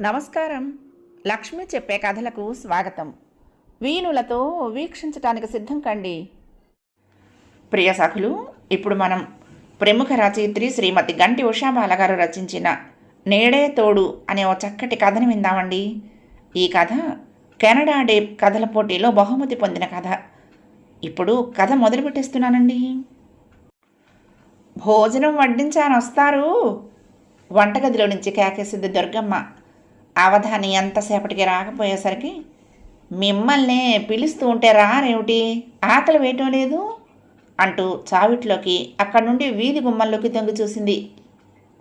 నమస్కారం. లక్ష్మి చెప్పే కథలకు స్వాగతం. వీణులతో వీక్షించటానికి సిద్ధం కండి. ప్రియ సఖులు ఇప్పుడు మనం ప్రముఖ రచయిత్రి శ్రీమతి గంటి ఉషాబాల గారు రచించిన నేడే తోడు అనే ఓ చక్కటి కథను విందామండి. ఈ కథ కెనడా డే కథల పోటీలో బహుమతి పొందిన కథ. ఇప్పుడు కథ మొదలుపెట్టేస్తున్నానండి భోజనం వడ్డించాను వస్తారు వంటగదిలో నుంచి కేకేసింది దుర్గమ్మ. అవధాని ఎంతసేపటికి రాకపోయేసరికి మిమ్మల్ని పిలుస్తూ ఉంటే రారేమిటి? ఆకలి వేయటం లేదు? అంటూ చావిట్లోకి అక్కడి నుండి వీధి గుమ్మంలోకి తొంగి చూసింది.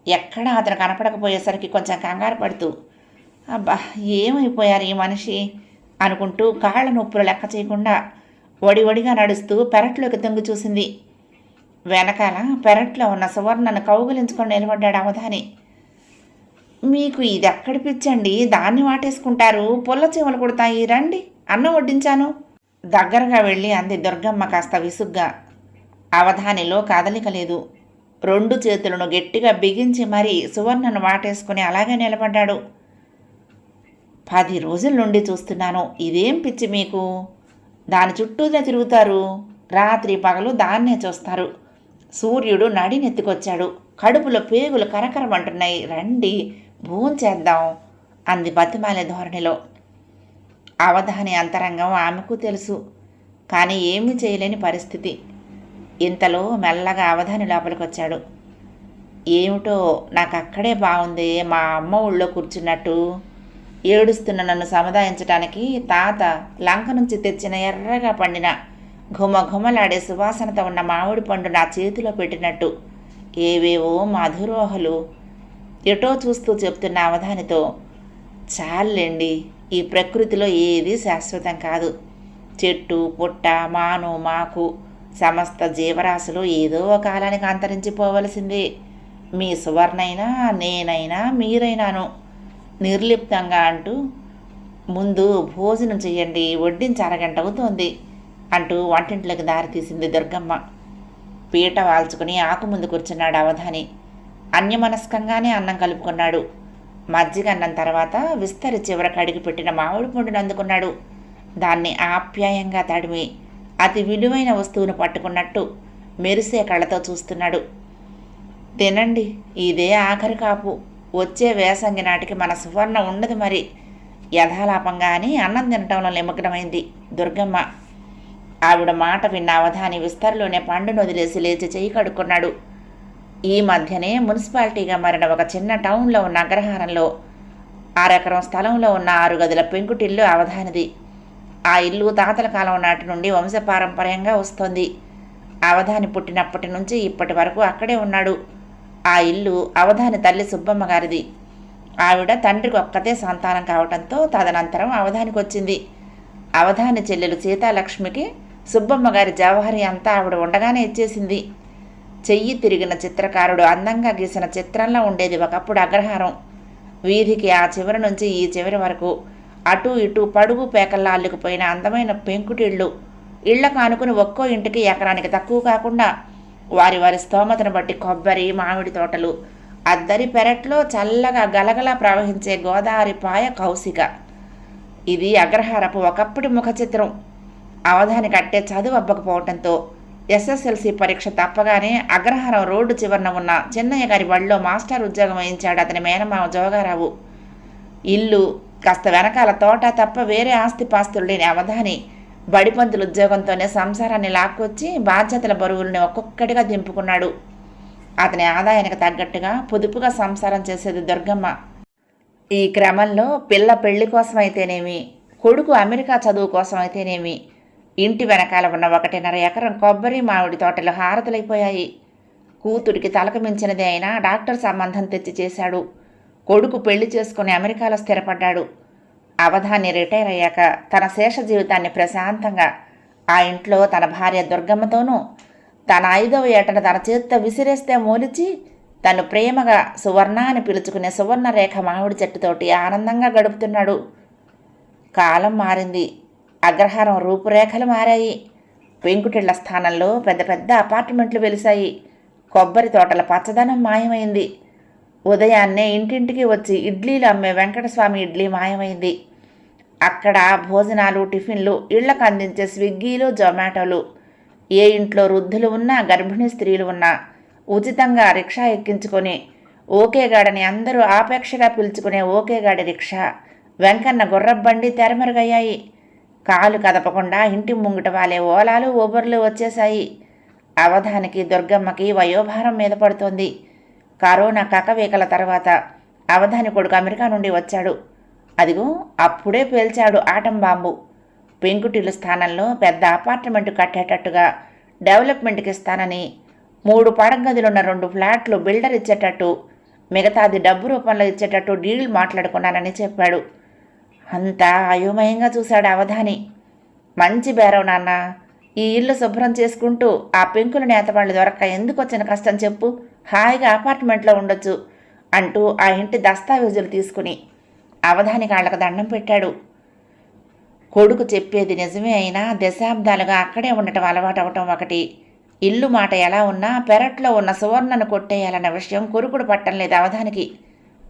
ఎక్కడ అతను కనపడకపోయేసరికి కొంచెం కంగారు పడుతూ అబ్బా ఏమైపోయారు ఈ మనిషి? అనుకుంటూ కాళ్ళ నొప్పులు లెక్క చేయకుండా వడి వడిగా నడుస్తూ పెరట్లోకి తొంగి చూసింది. వెనకాల పెరట్లో ఉన్న సువర్ణను కౌగులించుకొని నిలబడ్డాడు అవధాని. మీకు ఇది ఎక్కడి పిచ్చండి? దాన్ని వాటేసుకుంటారు. పుల్ల చీమలు కుడతాయి. రండి. అన్నం వడ్డించాను. దగ్గరగా వెళ్ళి అంది దుర్గమ్మ కాస్త విసుగ్గా. అవధానిలో కదలిక లేదు. రెండు చేతులను గట్టిగా బిగించి మరీ సువర్ణను వాటేసుకుని అలాగే నిలబడ్డాడు. పది రోజుల నుండి చూస్తున్నాను. ఇదేం పిచ్చి మీకు? దాని చుట్టూనే తిరుగుతారు. రాత్రి పగలు దాన్నే చూస్తారు. సూర్యుడు నడినెత్తుకొచ్చాడు. కడుపులో పేగులు కరకరమంటున్నాయి. రండి. భూంచేద్దాం అంది బతిమాలే ధోరణిలో. అవధాని అంతరంగం ఆమెకు తెలుసు కానీ ఏమీ చేయలేని పరిస్థితి. ఇంతలో మెల్లగా అవధాని లోపలికొచ్చాడు. ఏమిటో నాకు అక్కడే బాగుంది మా అమ్మ ఊళ్ళో కూర్చున్నట్టు. ఏడుస్తున్న నన్ను సముదాయించటానికి తాత లంక నుంచి తెచ్చిన ఎర్రగా పండిన ఘుమ ఘుమలాడే సువాసనతో ఉన్న మామిడి పండు నా చేతిలో పెట్టినట్టు. ఏవేవో మధురోహలు ఎటో చూస్తూ చెప్తున్న అవధానితో చాలండి ఈ ప్రకృతిలో ఏది శాశ్వతం కాదు. చెట్టు పుట్ట మాను మాకు సమస్త జీవరాశులు ఏదో ఒక కాలానికి అంతరించిపోవలసిందే. మీ సువర్ణైనా నేనైనా మీరైనాను. నిర్లిప్తంగా అంటూ ముందు భోజనం చేయండి వడ్డించి అరగంట అవుతోంది అంటూ వంటింట్లోకి దారితీసింది దుర్గమ్మ. పీట వాల్చుకుని ఆకు ముందు కూర్చున్నాడు అవధాని. అన్యమనస్కంగానే అన్నం కలుపుకున్నాడు. మజ్జిగ అన్నం తర్వాత విస్తరి చివర కడిగి పెట్టిన మామిడి పండును అందుకున్నాడు. దాన్ని ఆప్యాయంగా తడిమి అతి విలువైన వస్తువును పట్టుకున్నట్టు మెరిసే కళ్ళతో చూస్తున్నాడు. తినండి ఇదే ఆఖరి కాపు. వచ్చే వేసంగి నాటికి మన సువర్ణ ఉండదు మరి. యథాలాపంగా అని అన్నం తినటంలో నిమగ్నమైంది దుర్గమ్మ. ఆవిడ మాట విన్న అవధాని విస్తరిలోనే పండును వదిలేసి లేచి చేయి కడుక్కున్నాడు. ఈ మధ్యనే మున్సిపాలిటీగా మారిన ఒక చిన్న టౌన్లో ఉన్న అగ్రహారంలో ఆరెకరం స్థలంలో ఉన్న ఆరు గదుల పెంకుటిల్లు అవధానిది. ఆ ఇల్లు తాతల కాలం నాటి నుండి వంశపారంపర్యంగా వస్తోంది. అవధాని పుట్టినప్పటి నుంచి ఇప్పటి వరకు అక్కడే ఉన్నాడు. ఆ ఇల్లు అవధాని తల్లి సుబ్బమ్మ గారిది. ఆవిడ తండ్రికి ఒక్కతే సంతానం కావడంతో తదనంతరం అవధానికి వచ్చింది. అవధాని చెల్లెలు సీతాలక్ష్మికి సుబ్బమ్మ గారి జవహరి అంతా ఆవిడ ఉండగానే ఇచ్చేసింది. చెయ్యి తిరిగిన చిత్రకారుడు అందంగా గీసిన చిత్రంలో ఉండేది ఒకప్పుడు అగ్రహారం. వీధికి ఆ చివరి నుంచి ఈ చివరి వరకు అటు ఇటు పడుగు పేకల్లా అల్లుకుపోయిన అందమైన పెంకుటిళ్ళు. ఇళ్ళకు ఆనుకుని ఒక్కో ఇంటికి ఎకరానికి తక్కువ కాకుండా వారి వారి స్తోమతను బట్టి కొబ్బరి మామిడి తోటలు అద్దరి పెరట్లో చల్లగా గలగలా ప్రవహించే గోదావరి పాయ కౌశిక. ఇది అగ్రహారపు ఒకప్పటి ముఖ చిత్రం అవధాని కట్టే చదువు అవ్వకపోవటంతో ఎస్ఎస్ఎల్సి పరీక్ష తప్పగానే అగ్రహారం రోడ్డు చివరన ఉన్న చిన్నయ్య గారి బడిలో మాస్టర్ ఉద్యోగం వహించాడు అతని మేనమామ జోగారావు. ఇల్లు కాస్త వెనకాల తోట తప్ప వేరే ఆస్తి పాస్తులు లేని అవధాని బడిపంతుల ఉద్యోగంతోనే సంసారాన్ని లాక్కొచ్చి బాధ్యతల బరువుల్ని ఒక్కొక్కటిగా దింపుకున్నాడు. అతని ఆదాయానికి తగ్గట్టుగా పొదుపుగా సంసారం చేసేది దుర్గమ్మ. ఈ క్రమంలో పిల్ల పెళ్ళి కోసమైతేనేమి కొడుకు అమెరికా చదువు కోసం అయితేనేమి ఇంటి వెనకాల ఉన్న ఒకటిన్నర ఎకరం కొబ్బరి మామిడి తోటలు హారతులైపోయాయి. కూతురికి తలకు మించినది అయినా డాక్టర్ సంబంధం తెచ్చి చేశాడు. కొడుకు పెళ్ళి చేసుకుని అమెరికాలో స్థిరపడ్డాడు. అవధాన్ని రిటైర్ అయ్యాక తన శేష జీవితాన్ని ప్రశాంతంగా ఆ ఇంట్లో తన భార్య దుర్గమ్మతోనూ తన ఐదవ ఏటన తన చేతితో విసిరేస్తే మూలిచి తను ప్రేమగా సువర్ణ అని పిలుచుకునే సువర్ణరేఖ మామిడి చెట్టుతోటి ఆనందంగా గడుపుతున్నాడు. కాలం మారింది. అగ్రహారం రూపురేఖలు మారాయి. పెంకుటిళ్ళ స్థానంలో పెద్ద పెద్ద అపార్ట్మెంట్లు వెలిశాయి. కొబ్బరి తోటల పచ్చదనం మాయమైంది. ఉదయాన్నే ఇంటింటికి వచ్చి ఇడ్లీలు అమ్మే వెంకటస్వామి ఇడ్లీ మాయమైంది. అక్కడ భోజనాలు టిఫిన్లు ఇళ్ళకు అందించే స్విగ్గీలు జొమాటోలు. ఏ ఇంట్లో వృద్ధులు ఉన్నా గర్భిణీ స్త్రీలు ఉన్నా ఉచితంగా రిక్షా ఎక్కించుకొని ఓకేగాడని అందరూ ఆపేక్షగా పిలుచుకునే ఓకేగాడి రిక్షా వెంకన్న గుర్రబండి తెరమరుగయ్యాయి. కాలు కదపకుండా ఇంటి ముంగిట వాలే ఓలాలు ఊబర్లు వచ్చేశాయి. అవధానికి దుర్గమ్మకి వయోభారం మీద పడుతోంది. కరోనా కకవేకల తర్వాత అవధాని కొడుకు అమెరికా నుండి వచ్చాడు. అదిగో అప్పుడే పేల్చాడు ఆటం బాంబు పెంకుటిల్లు స్థానంలో పెద్ద అపార్ట్మెంట్ కట్టేటట్టుగా డెవలప్మెంట్కి ఇస్తానని మూడు పడగదులున్న రెండు ఫ్లాట్లు బిల్డర్ ఇచ్చేటట్టు మిగతాది డబ్బు రూపంలో ఇచ్చేటట్టు డీల్ మాట్లాడుకున్నానని చెప్పాడు. అంతా అయోమయంగా చూశాడు అవధాని. మంచి బేరం నాన్న. ఈ ఇల్లు శుభ్రం చేసుకుంటూ ఆ పెంకుల నేతవాళ్ళు దొరక్క ఎందుకు వచ్చిన కష్టం చెప్పు. హాయిగా అపార్ట్మెంట్లో ఉండొచ్చు అంటూ ఆ ఇంటి దస్తావేజులు తీసుకుని అవధాని కాళ్ళకు దండం పెట్టాడు. కొడుకు చెప్పేది నిజమే అయినా దశాబ్దాలుగా అక్కడే ఉండటం అలవాటవటం ఒకటి. ఇల్లు మాట ఎలా ఉన్నా పెరట్లో ఉన్న సువర్ణను కొట్టేయాలన్న విషయం కొరుకుడు పట్టం లేదు అవధానికి.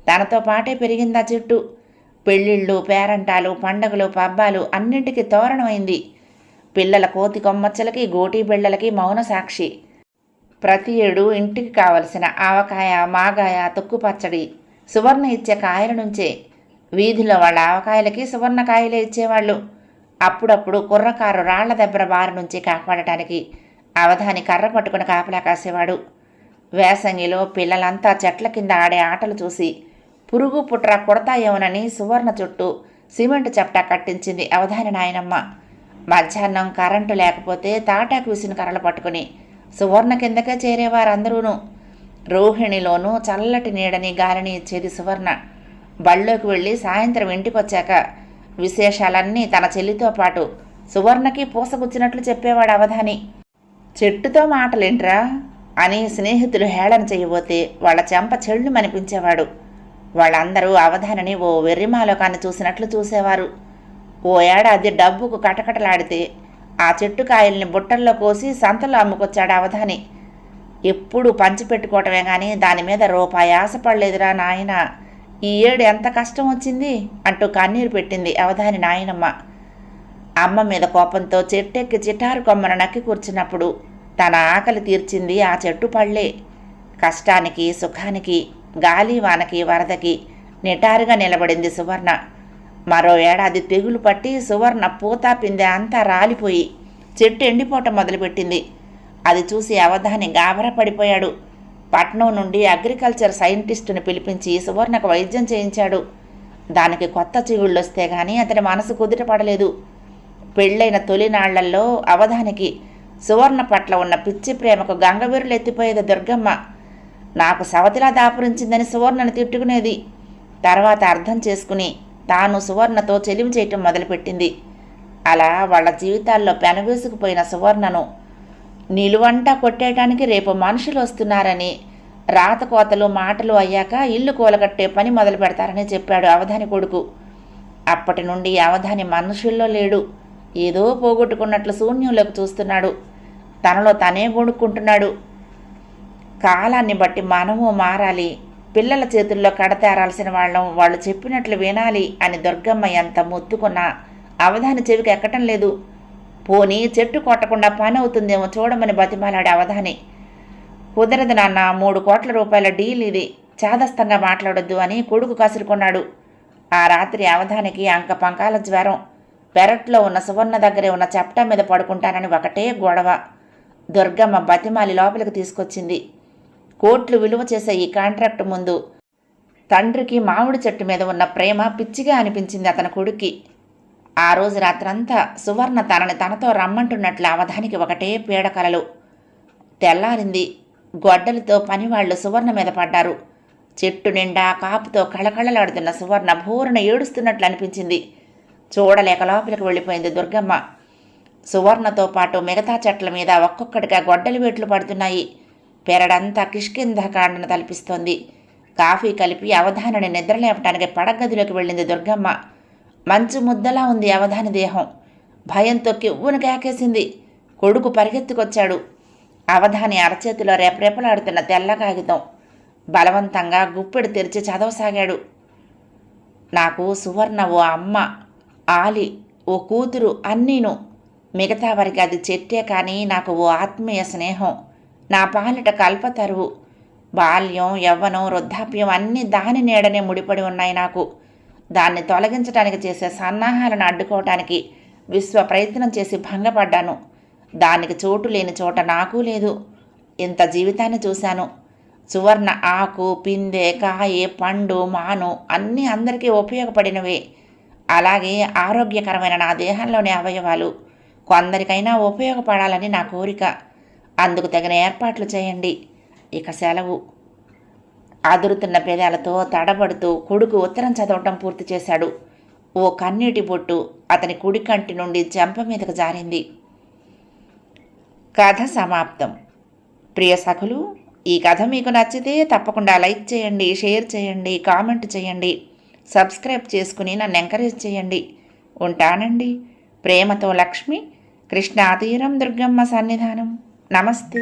తనతో పాటే పెరిగిందా చెట్టు. పెళ్ళిళ్ళు పేరంటాలు పండగలు పబ్బాలు అన్నింటికి తోరణమైంది. పిల్లల కోతి కొమ్మచ్చలకి గోటీ బిళ్ళలకి మౌన సాక్షి. ప్రతి ఏడు ఇంటికి కావలసిన ఆవకాయ మాగాయ తొక్కు పచ్చడి సువర్ణ ఇచ్చే కాయల నుంచే. వీధిలో వాళ్ళ ఆవకాయలకి సువర్ణ కాయలే ఇచ్చేవాళ్ళు. అప్పుడప్పుడు కుర్రకారు రాళ్ళ దెబ్బర బారి నుంచి కాపాడటానికి అవధాని కర్ర పట్టుకుని కాపలా కాసేవాడు. వేసంగిలో పిల్లలంతా చెట్ల కింద ఆడే ఆటలు చూసి పురుగు పుట్ర కొడతాయేమోనని సువర్ణ చుట్టూ సిమెంట్ చెప్టా కట్టించింది అవధాని నాయనమ్మ. మధ్యాహ్నం కరెంటు లేకపోతే తాటాకు విసిన కర్రలు పట్టుకుని సువర్ణ కిందకే చేరేవారందరూను. రోహిణిలోనూ చల్లటి నీడని గాలిని ఇచ్చేది సువర్ణ. బళ్ళోకి వెళ్ళి సాయంత్రం ఇంటికొచ్చాక విశేషాలన్నీ తన చెల్లితో పాటు సువర్ణకి పూసగుచ్చినట్లు చెప్పేవాడు అవధాని. చెట్టుతో మాటలేంట్రా? అని స్నేహితులు హేళన చేయబోతే వాళ్ళ చెంప చెళ్ళు మనిపించేవాడు. వాళ్ళందరూ అవధానిని ఓ వెర్రిమాలోకాన్ని చూసినట్లు చూసేవారు. ఓ ఏడాది డబ్బుకు కటకటలాడితే ఆ చెట్టు కాయల్ని బుట్టల్లో కోసి సంతలో అమ్ముకొచ్చాడు అవధాని. ఎప్పుడు పంచిపెట్టుకోవటమే కానీ దాని మీద రూపాయి ఆశపడలేదురా నాయన. ఈ ఏడు ఎంత కష్టం వచ్చింది? అంటూ కన్నీరు పెట్టింది అవధాని నాయనమ్మ. అమ్మ మీద కోపంతో చెట్టెక్కి చిటారు కొమ్మను నక్కి కూర్చున్నప్పుడు తన ఆకలి తీర్చింది ఆ చెట్టు పళ్ళే. కష్టానికి సుఖానికి గాలి వానకి వరదకి నిటారుగా నిలబడింది సువర్ణ. మరో ఏడాది తెగులు పట్టి సువర్ణ పూత పిందె అంతా రాలిపోయి చెట్టు ఎండిపోవటం మొదలుపెట్టింది. అది చూసి అవధాని గాబరా పడిపోయాడు పట్నం నుండి అగ్రికల్చర్ సైంటిస్టుని పిలిపించి సువర్ణకు వైద్యం చేయించాడు. దానికి కొత్త చిగుళ్ళొస్తే గానీ అతని మనసు కుదుటపడలేదు. పెళ్ళైన తొలినాళ్ళలో అవధానికి సువర్ణ పట్ల ఉన్న పిచ్చి ప్రేమకు గంగవీరులు ఎత్తిపోయేది దుర్గమ్మ. నాకు సవతిలా దాపురించిందని సువర్ణను తిట్టుకునేది. తర్వాత అర్థం చేసుకుని తాను సువర్ణతో చెలిమి చేయటం మొదలుపెట్టింది. అలా వాళ్ళ జీవితాల్లో పెనవేసుకుపోయిన సువర్ణను నిలువంట కొట్టేయటానికి రేపు మనుషులు వస్తున్నారని రాత కోతలు మాటలు అయ్యాక ఇల్లు కూలగట్టే పని మొదలు పెడతారని చెప్పాడు అవధాని కొడుకు. అప్పటి నుండి అవధాని మనుషుల్లో లేడు. ఏదో పోగొట్టుకున్నట్లు శూన్యంలోకి చూస్తున్నాడు. తనలో తనే గొడుక్కుంటున్నాడు కాలాన్ని బట్టి మనము మారాలి. పిల్లల చేతుల్లో కడతేరాల్సిన వాళ్ళం వాళ్ళు చెప్పినట్లు వినాలి అని దుర్గమ్మ ఎంత మొత్తుకున్నా అవధాని చెవికి ఎక్కటం లేదు. పోనీ చెట్టు కొట్టకుండా పని అవుతుందేమో చూడమని బతిమాలాడే అవధాని. కుదరదు నాన్న మూడు కోట్ల రూపాయల డీల్ ఇది. చాదస్తంగా మాట్లాడొద్దు అని కొడుకు కసురుకున్నాడు. ఆ రాత్రి అవధానికి అంక పంకాల జ్వరం. పెరట్లో ఉన్న సువర్ణ దగ్గరే ఉన్న చెప్టా మీద పడుకుంటానని ఒకటే గొడవ. దుర్గమ్మ బతిమాలి లోపలికి తీసుకొచ్చింది. కోట్లు విలువ చేసే ఈ కాంట్రాక్ట్ ముందు తండ్రికి మామిడి చెట్టు మీద ఉన్న ప్రేమ పిచ్చిగా అనిపించింది అతని కొడుక్కి. ఆ రోజు రాత్రంతా సువర్ణ తనని తనతో రమ్మంటున్నట్లు అవధానికి ఒకటే పీడకలలు తెల్లారింది. గొడ్డలితో పనివాళ్ళు సువర్ణ మీద పడ్డారు. చెట్టు నిండా కాపుతో కళకళలాడుతున్న సువర్ణ భూరణ ఏడుస్తున్నట్లు అనిపించింది. చూడలేక లోపలికి వెళ్ళిపోయింది దుర్గమ్మ. సువర్ణతో పాటు మిగతా చెట్ల మీద ఒక్కొక్కటిగా గొడ్డలి వేట్లు పడుతున్నాయి. పెరడంతా కిష్కింధకాండను తలపిస్తోంది. కాఫీ కలిపి అవధానిని నిద్రలేపటానికి పడగదిలోకి వెళ్ళింది దుర్గమ్మ. మంచు ముద్దలా ఉంది అవధాని దేహం. భయంతో కివ్వును కేకేసింది కొడుకు పరిగెత్తుకొచ్చాడు. అవధాని అరచేతిలో రేపరేపలాడుతున్న తెల్ల కాగితం. బలవంతంగా గుప్పెడు తెరిచి చదవసాగాడు. నాకు సువర్ణ ఓ అమ్మ ఆలి ఓ కూతురు అన్నీను. మిగతా వారికి అది చెట్టే కానీ నాకు ఓ ఆత్మీయ స్నేహం. నా పాలిట కల్పతరువు బాల్యం యవ్వనం వృద్ధాప్యం అన్నీ దాని నీడనే ముడిపడి ఉన్నాయి నాకు. దాన్ని తొలగించడానికి చేసే సన్నాహాలను అడ్డుకోవటానికి విశ్వ ప్రయత్నం చేసి భంగపడ్డాను. దానికి చోటు లేని చోట నాకు లేదు. ఇంత జీవితాన్ని చూశాను. సువర్ణ ఆకు పిందె కాయ పండు మాను అన్నీ అందరికీ ఉపయోగపడినవే. అలాగే ఆరోగ్యకరమైన నా దేహంలోని అవయవాలు. కొందరికైనా ఉపయోగపడాలని నా కోరిక. అందుకు తగిన ఏర్పాట్లు చేయండి. ఇక సెలవు. అదురుతున్న పెదాలతో తడబడుతూ కొడుకు ఉత్తరం చదవటం పూర్తి చేశాడు. ఓ కన్నీటి బొట్టు అతని కుడి కంటి నుండి చెంప మీదకు జారింది. కథ సమాప్తం. ప్రియ సఖులు ఈ కథ మీకు నచ్చితే తప్పకుండా లైక్ చేయండి షేర్ చేయండి కామెంట్ చేయండి. సబ్స్క్రైబ్ చేసుకుని నన్ను ఎంకరేజ్ చేయండి. ఉంటానండి. ప్రేమతో లక్ష్మి కృష్ణాతీరం దుర్గమ్మ సన్నిధానం. నమస్తే.